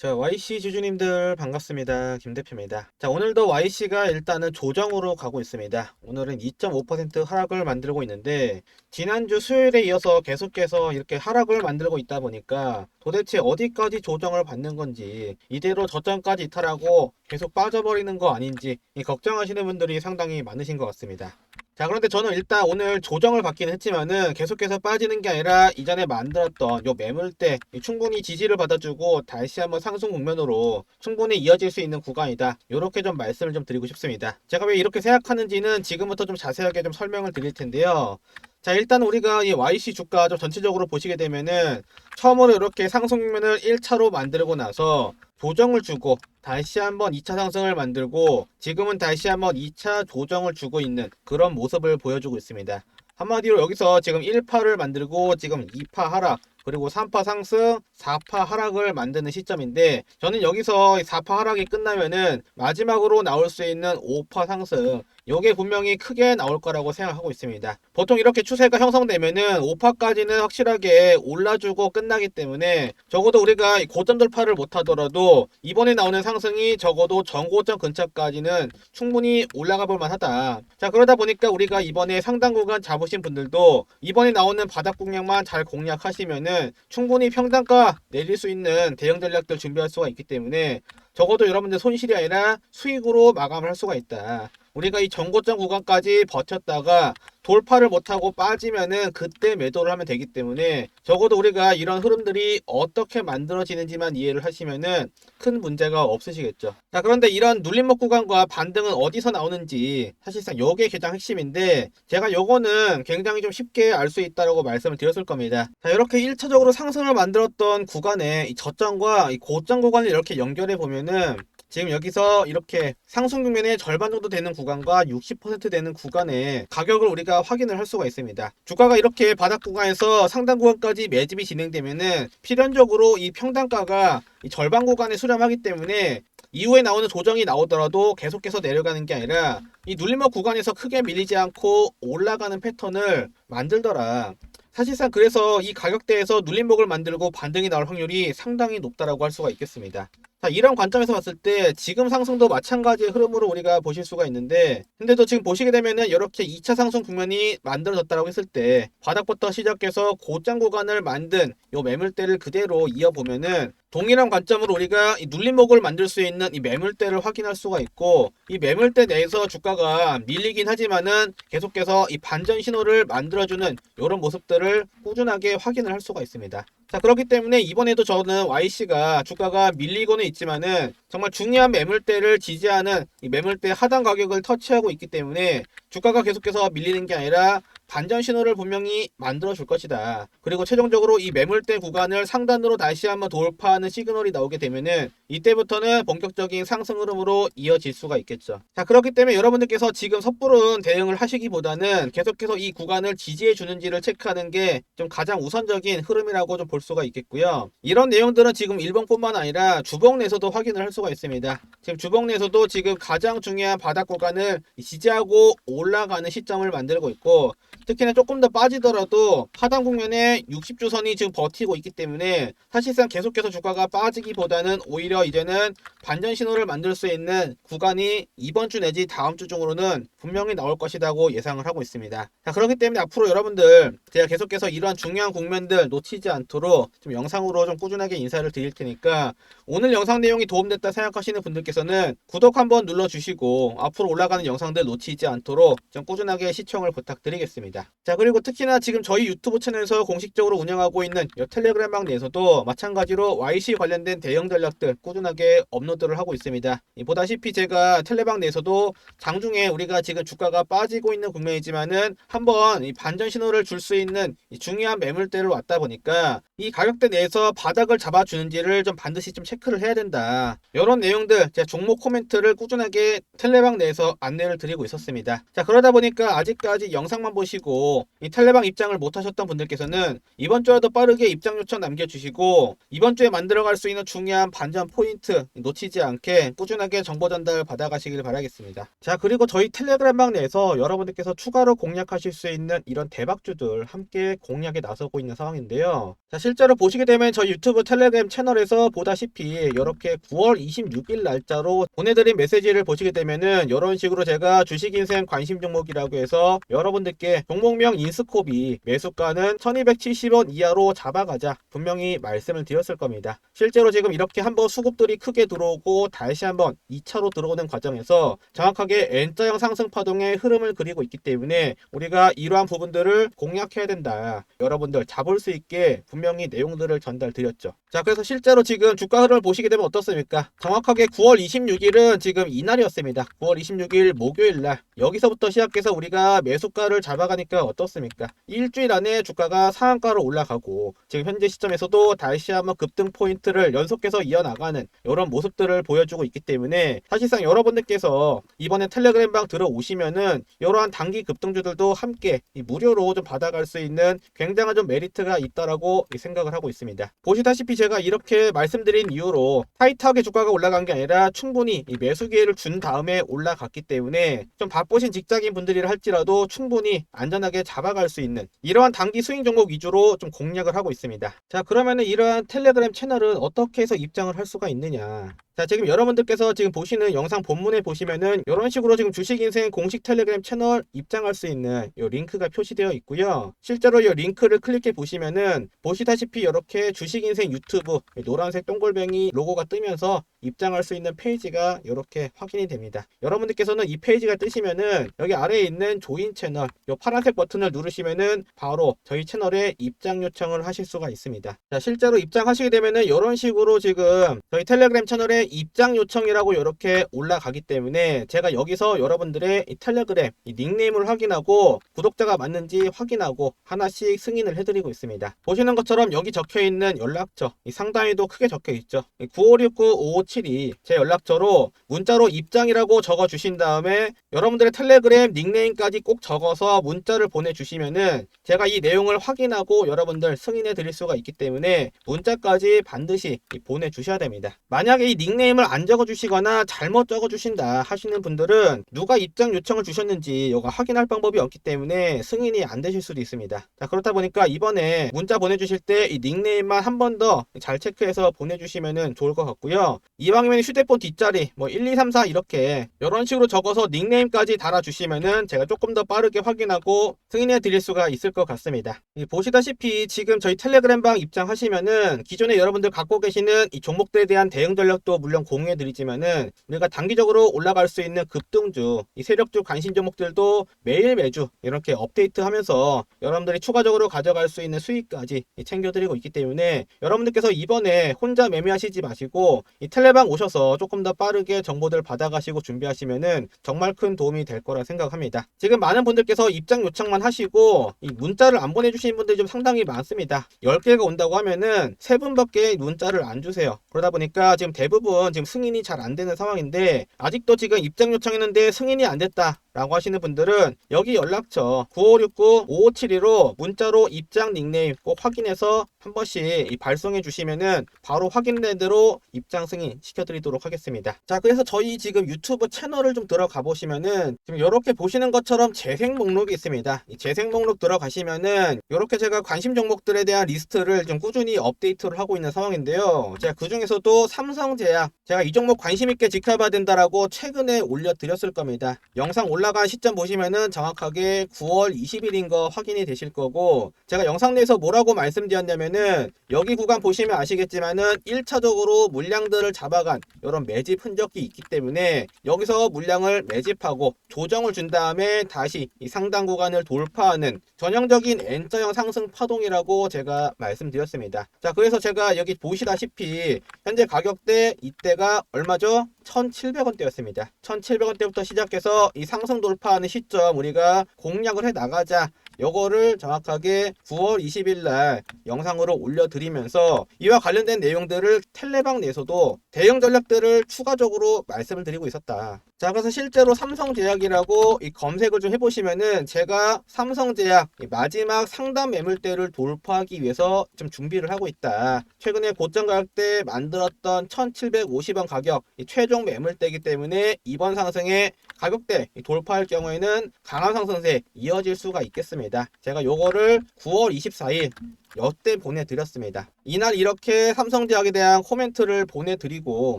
자, YC 주주님들 반갑습니다. 김 대표입니다. 자, 오늘도 YC가 일단은 조정으로 가고 있습니다. 오늘은 2.5% 하락을 만들고 있는데, 지난주 수요일에 이어서 계속해서 이렇게 하락을 만들고 있다 보니까 도대체 어디까지 조정을 받는 건지, 이대로 저점까지 이탈하고 계속 빠져버리는 거 아닌지 이 걱정하시는 분들이 상당히 많으신 것 같습니다. 자, 그런데 저는 일단 오늘 조정을 받긴 했지만은 계속해서 빠지는 게 아니라 이전에 만들었던 요 매물대 충분히 지지를 받아주고 다시 한번 상승 국면으로 충분히 이어질 수 있는 구간이다. 이렇게 좀 말씀을 좀 드리고 싶습니다. 제가 왜 이렇게 생각하는지는 지금부터 좀 자세하게 좀 설명을 드릴 텐데요. 자, 일단 우리가 이 YC 주가 좀 전체적으로 보시게 되면은 처음으로 이렇게 상승 국면을 1차로 만들고 나서 조정을 주고 다시 한번 2차 상승을 만들고 지금은 다시 한번 2차 조정을 주고 있는 그런 모습을 보여주고 있습니다. 한마디로 여기서 지금 1파를 만들고 지금 2파 하락 그리고 3파 상승, 4파 하락을 만드는 시점인데 저는 여기서 4파 하락이 끝나면은 마지막으로 나올 수 있는 5파 상승 요게 분명히 크게 나올 거라고 생각하고 있습니다. 보통 이렇게 추세가 형성되면은 5파까지는 확실하게 올라주고 끝나기 때문에 적어도 우리가 고점 돌파를 못하더라도 이번에 나오는 상승이 적어도 전고점 근처까지는 충분히 올라가 볼 만하다. 자 그러다 보니까 우리가 이번에 상당 구간 잡으신 분들도 이번에 나오는 바닥 공략만 잘 공략하시면은 충분히 평단가 내릴 수 있는 대형 전략들 준비할 수가 있기 때문에 적어도 여러분들 손실이 아니라 수익으로 마감을 할 수가 있다. 우리가 이 전고점 구간까지 버텼다가 돌파를 못하고 빠지면은 그때 매도를 하면 되기 때문에 적어도 우리가 이런 흐름들이 어떻게 만들어지는지만 이해를 하시면은 큰 문제가 없으시겠죠. 자, 그런데 이런 눌림목 구간과 반등은 어디서 나오는지 사실상 요게 가장 핵심인데 제가 요거는 굉장히 좀 쉽게 알 수 있다라고 말씀을 드렸을 겁니다. 자, 이렇게 1차적으로 상승을 만들었던 구간에 이 저점과 이 고점 구간을 이렇게 연결해 보면은 지금 여기서 이렇게 상승 국면의 절반 정도 되는 구간과 60% 되는 구간의 가격을 우리가 확인을 할 수가 있습니다. 주가가 이렇게 바닥 구간에서 상단 구간까지 매집이 진행되면은 필연적으로 이 평단가가 이 절반 구간에 수렴하기 때문에 이후에 나오는 조정이 나오더라도 계속해서 내려가는 게 아니라 이 눌림목 구간에서 크게 밀리지 않고 올라가는 패턴을 만들더라. 사실상 그래서 이 가격대에서 눌림목을 만들고 반등이 나올 확률이 상당히 높다라고 할 수가 있겠습니다. 자, 이런 관점에서 봤을 때 지금 상승도 마찬가지의 흐름으로 우리가 보실 수가 있는데 근데도 지금 보시게 되면은 이렇게 2차 상승 국면이 만들어졌다라고 했을 때 바닥부터 시작해서 고장 구간을 만든 요 매물대를 그대로 이어보면은 동일한 관점으로 우리가 이 눌림목을 만들 수 있는 이 매물대를 확인할 수가 있고 이 매물대 내에서 주가가 밀리긴 하지만은 계속해서 이 반전 신호를 만들어주는 이런 모습들을 꾸준하게 확인을 할 수가 있습니다. 자 그렇기 때문에 이번에도 저는 YC가 주가가 밀리고는 있지만은 정말 중요한 매물대를 지지하는 이 매물대 하단 가격을 터치하고 있기 때문에 주가가 계속해서 밀리는 게 아니라 반전 신호를 분명히 만들어 줄 것이다. 그리고 최종적으로 이 매물대 구간을 상단으로 다시 한번 돌파하는 시그널이 나오게 되면은 이때부터는 본격적인 상승 흐름으로 이어질 수가 있겠죠. 자, 그렇기 때문에 여러분들께서 지금 섣부른 대응을 하시기보다는 계속해서 이 구간을 지지해 주는지를 체크하는 게 좀 가장 우선적인 흐름이라고 좀 볼 수가 있겠고요. 이런 내용들은 지금 일본뿐만 아니라 주봉 내에서도 확인을 할 수가 있습니다. 지금 주봉 내에서도 지금 가장 중요한 바닥 구간을 지지하고 올라가는 시점을 만들고 있고 특히나 조금 더 빠지더라도 하단 국면에 60주선이 지금 버티고 있기 때문에 사실상 계속해서 주가가 빠지기보다는 오히려 이제는 반전 신호를 만들 수 있는 구간이 이번 주 내지 다음 주 중으로는 분명히 나올 것이라고 예상을 하고 있습니다. 자, 그렇기 때문에 앞으로 여러분들 제가 계속해서 이러한 중요한 국면들 놓치지 않도록 좀 영상으로 좀 꾸준하게 인사를 드릴 테니까 오늘 영상 내용이 도움됐다 생각하시는 분들께서는 구독 한번 눌러주시고 앞으로 올라가는 영상들 놓치지 않도록 좀 꾸준하게 시청을 부탁드리겠습니다. 자 그리고 특히나 지금 저희 유튜브 채널에서 공식적으로 운영하고 있는 이 텔레그램 방 내에서도 마찬가지로 YC 관련된 대형 전략들 꾸준하게 업로드를 하고 있습니다. 이 보다시피 제가 텔레방 내에서도 장중에 우리가 지금 주가가 빠지고 있는 국면이지만은 한번 이 반전 신호를 줄 수 있는 이 중요한 매물대를 왔다 보니까 이 가격대 내에서 바닥을 잡아주는지를 좀 반드시 좀 체크를 해야 된다. 이런 내용들 제가 종목 코멘트를 꾸준하게 텔레방 내에서 안내를 드리고 있었습니다. 자 그러다 보니까 아직까지 영상만 보시고 보시고 이 텔레방 입장을 못 하셨던 분들께서는 이번 주에도 빠르게 입장 요청 남겨주시고 이번 주에 만들어갈 수 있는 중요한 반전 포인트 놓치지 않게 꾸준하게 정보 전달 받아가시길 바라겠습니다. 자 그리고 저희 텔레그램방 내에서 여러분들께서 추가로 공략하실 수 있는 이런 대박주들 함께 공략에 나서고 있는 상황인데요. 자 실제로 보시게 되면 저희 유튜브 텔레그램 채널에서 보다시피 이렇게 9월 26일 날짜로 보내드린 메시지를 보시게 되면은 이런 식으로 제가 주식인생 관심 종목이라고 해서 여러분들께 종 목명 인스코비 매수가는 1270원 이하로 잡아가자 분명히 말씀을 드렸을 겁니다. 실제로 지금 이렇게 한번 수급들이 크게 들어오고 다시 한번 2차로 들어오는 과정에서 정확하게 N자형 상승 파동의 흐름을 그리고 있기 때문에 우리가 이러한 부분들을 공략해야 된다. 여러분들 잡을 수 있게 분명히 내용들을 전달 드렸죠. 자, 그래서 실제로 지금 주가 흐름을 보시게 되면 어떻습니까? 정확하게 9월 26일은 지금 이날이었습니다. 9월 26일 목요일 날 여기서부터 시작해서 우리가 매수가를 잡아가니까 어떻습니까? 일주일 안에 주가가 상한가로 올라가고 지금 현재 시점에서도 다시 한번 급등 포인트를 연속해서 이어나가는 이런 모습들을 보여주고 있기 때문에 사실상 여러분들께서 이번에 텔레그램방 들어오시면은 이러한 단기 급등주들도 함께 이 무료로 좀 받아갈 수 있는 굉장한 좀 메리트가 있다라고 생각을 하고 있습니다. 보시다시피 제가 이렇게 말씀드린 이유로 타이트하게 주가가 올라간 게 아니라 충분히 이 매수 기회를 준 다음에 올라갔기 때문에 좀 바쁘신 직장인 분들이라 할지라도 충분히 안전하게 잡아갈 수 있는 이러한 단기 스윙 종목 위주로 좀 공략을 하고 있습니다. 자 그러면은 이러한 텔레그램 채널은 어떻게 해서 입장을 할 수가 있느냐 자 지금 여러분들께서 지금 보시는 영상 본문에 보시면은 이런 식으로 지금 주식인생 공식 텔레그램 채널 입장할 수 있는 이 링크가 표시되어 있고요 실제로 이 링크를 클릭해 보시면은 보시다시피 이렇게 주식인생 유튜브 이 노란색 동글뱅이 로고가 뜨면서 입장할 수 있는 페이지가 이렇게 확인이 됩니다 여러분들께서는 이 페이지가 뜨시면은 여기 아래에 있는 조인 채널 이 파란색 버튼을 누르시면은 바로 저희 채널에 입장 요청을 하실 수가 있습니다 자 실제로 입장하시게 되면은 이런 식으로 지금 저희 텔레그램 채널에 입장 요청이라고 이렇게 올라가기 때문에 제가 여기서 여러분들의 이 텔레그램 이 닉네임을 확인하고 구독자가 맞는지 확인하고 하나씩 승인을 해드리고 있습니다. 보시는 것처럼 여기 적혀 있는 연락처 이 상단에도 크게 적혀 있죠. 9569-5572 제 연락처로 문자로 입장이라고 적어 주신 다음에 여러분들의 텔레그램 닉네임까지 꼭 적어서 문자를 보내 주시면은 제가 이 내용을 확인하고 여러분들 승인해 드릴 수가 있기 때문에 문자까지 반드시 이 보내 주셔야 됩니다. 만약에 이 닉네임을 안 적어 주시거나 잘못 적어 주신다 하시는 분들은 누가 입장 요청을 주셨는지 이거 확인할 방법이 없기 때문에 승인이 안 되실 수도 있습니다. 자 그렇다 보니까 이번에 문자 보내 주실 때 이 닉네임만 한 번 더잘 체크해서 보내주시면 좋을 것 같고요. 이왕이면 휴대폰 뒷자리 뭐 1, 2, 3, 4 이렇게 이런 식으로 적어서 닉네임까지 달아주시면은 제가 조금 더 빠르게 확인하고 승인해 드릴 수가 있을 것 같습니다. 이 보시다시피 지금 저희 텔레그램방 입장하시면은 기존에 여러분들 갖고 계시는 이 종목들에 대한 대응 전략도 물론 공유해 드리지만은 우리가 단기적으로 올라갈 수 있는 급등주, 이 세력주 관심 종목들도 매일 매주 이렇게 업데이트 하면서 여러분들이 추가적으로 가져갈 수 있는 수익까지 챙겨드리고 있기 때문에 여러분들께 서 이번에 혼자 매매하시지 마시고 이 텔레방 오셔서 조금 더 빠르게 정보들 받아가시고 준비하시면은 정말 큰 도움이 될 거라 생각합니다. 지금 많은 분들께서 입장 요청만 하시고 이 문자를 안 보내주시는 분들이 좀 상당히 많습니다. 10개가 온다고 하면은 3분밖에 문자를 안 주세요. 그러다 보니까 지금 대부분 지금 승인이 잘 안 되는 상황인데 아직도 지금 입장 요청했는데 승인이 안 됐다. 라고 하시는 분들은 여기 연락처 9569-5572로 문자로 입장 닉네임 꼭 확인해서 한 번씩 이 발송해 주시면은 바로 확인된 대로 입장 승인 시켜드리도록 하겠습니다. 자, 그래서 저희 지금 유튜브 채널을 좀 들어가 보시면은 지금 이렇게 보시는 것처럼 재생 목록이 있습니다. 이 재생 목록 들어가시면은 이렇게 제가 관심 종목들에 대한 리스트를 좀 꾸준히 업데이트를 하고 있는 상황인데요. 제가 그 중에서도 삼성제약 제가 이 종목 관심 있게 지켜봐야 된다라고 최근에 올려드렸을 겁니다. 영상 올라 간 시점 보시면은 정확하게 9월 20일인 거 확인이 되실 거고 제가 영상 내에서 뭐라고 말씀드렸냐면은 여기 구간 보시면 아시겠지만은 1차적으로 물량들을 잡아간 이런 매집 흔적이 있기 때문에 여기서 물량을 매집하고 조정을 준 다음에 다시 이 상단 구간을 돌파하는 전형적인 N자형 상승 파동이라고 제가 말씀드렸습니다. 자 그래서 제가 여기 보시다시피 현재 가격대 이때가 얼마죠? 1,700원대였습니다. 1,700원대부터 시작해서 이 상승 돌파하는 시점 우리가 공략을 해 나가자. 요거를 정확하게 9월 20일 날 영상으로 올려드리면서 이와 관련된 내용들을 텔레방 내에서도 대응 전략들을 추가적으로 말씀을 드리고 있었다. 자, 그래서 실제로 삼성제약이라고 이 검색을 좀 해보시면은 제가 삼성제약 이 마지막 상단 매물대를 돌파하기 위해서 좀 준비를 하고 있다. 최근에 고점 가격 때 만들었던 1750원 가격 이 최종 매물대이기 때문에 이번 상승의 가격대 이 돌파할 경우에는 강한 상승세 이어질 수가 있겠습니다. 제가 요거를 9월 24일 여때 보내드렸습니다. 이날 이렇게 삼성제약에 대한 코멘트를 보내드리고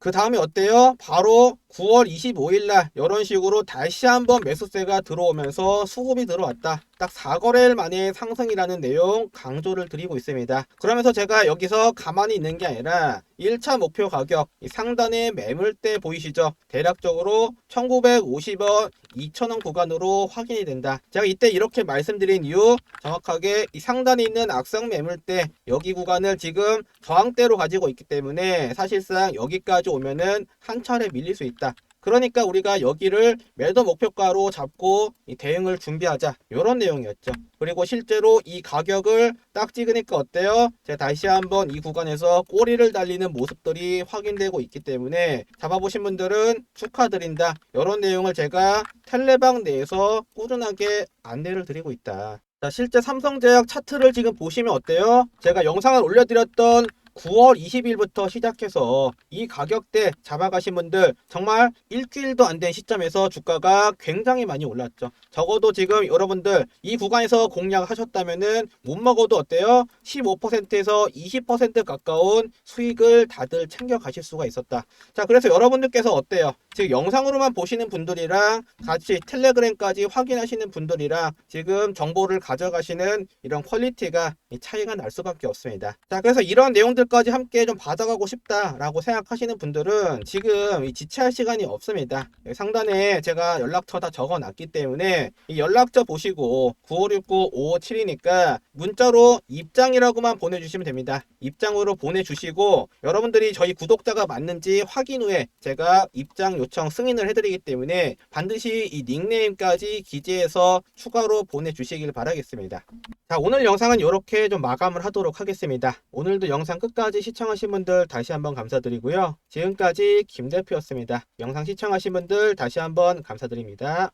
그 다음에 어때요? 바로 9월 25일 날 이런 식으로 다시 한번 매수세가 들어오면서 수급이 들어왔다. 딱 4거래일 만에 상승이라는 내용 강조를 드리고 있습니다. 그러면서 제가 여기서 가만히 있는 게 아니라 1차 목표 가격 이 상단의 매물대 보이시죠? 대략적으로 1950원, 2000원 구간으로 확인이 된다. 제가 이때 이렇게 말씀드린 이유 정확하게 이 상단에 있는 악성 매물대 여기 구간을 지금 저항대로 가지고 있기 때문에 사실상 여기까지 오면은 한 차례 밀릴 수 있다. 그러니까 우리가 여기를 매도 목표가로 잡고 이 대응을 준비하자 이런 내용이었죠. 그리고 실제로 이 가격을 딱 찍으니까 어때요? 제가 다시 한번 이 구간에서 꼬리를 달리는 모습들이 확인되고 있기 때문에 잡아보신 분들은 축하드린다. 이런 내용을 제가 텔레방 내에서 꾸준하게 안내를 드리고 있다. 자, 실제 삼성제약 차트를 지금 보시면 어때요? 제가 영상을 올려드렸던 9월 20일부터 시작해서 이 가격대 잡아가신 분들 정말 일주일도 안 된 시점에서 주가가 굉장히 많이 올랐죠. 적어도 지금 여러분들 이 구간에서 공략하셨다면은 못 먹어도 어때요? 15%에서 20% 가까운 수익을 다들 챙겨 가실 수가 있었다. 자, 그래서 여러분들께서 어때요? 지금 영상으로만 보시는 분들이랑 같이 텔레그램까지 확인하시는 분들이랑 지금 정보를 가져가시는 이런 퀄리티가 이 차이가 날 수밖에 없습니다. 자, 그래서 이런 내용들 까지 함께 좀 받아가고 싶다라고 생각하시는 분들은 지금 이 지체할 시간이 없습니다. 여기 상단에 제가 연락처 다 적어놨기 때문에 이 연락처 보시고 9569-5572니까 문자로 입장이라고만 보내주시면 됩니다. 입장으로 보내주시고 여러분들이 저희 구독자가 맞는지 확인 후에 제가 입장 요청 승인을 해드리기 때문에 반드시 이 닉네임까지 기재해서 추가로 보내주시길 바라겠습니다. 자 오늘 영상은 이렇게 좀 마감을 하도록 하겠습니다. 오늘도 영상 끝까지 시청하신 분들 다시 한번 감사드리고요. 지금까지 김 대표였습니다. 영상 시청하신 분들 다시 한번 감사드립니다.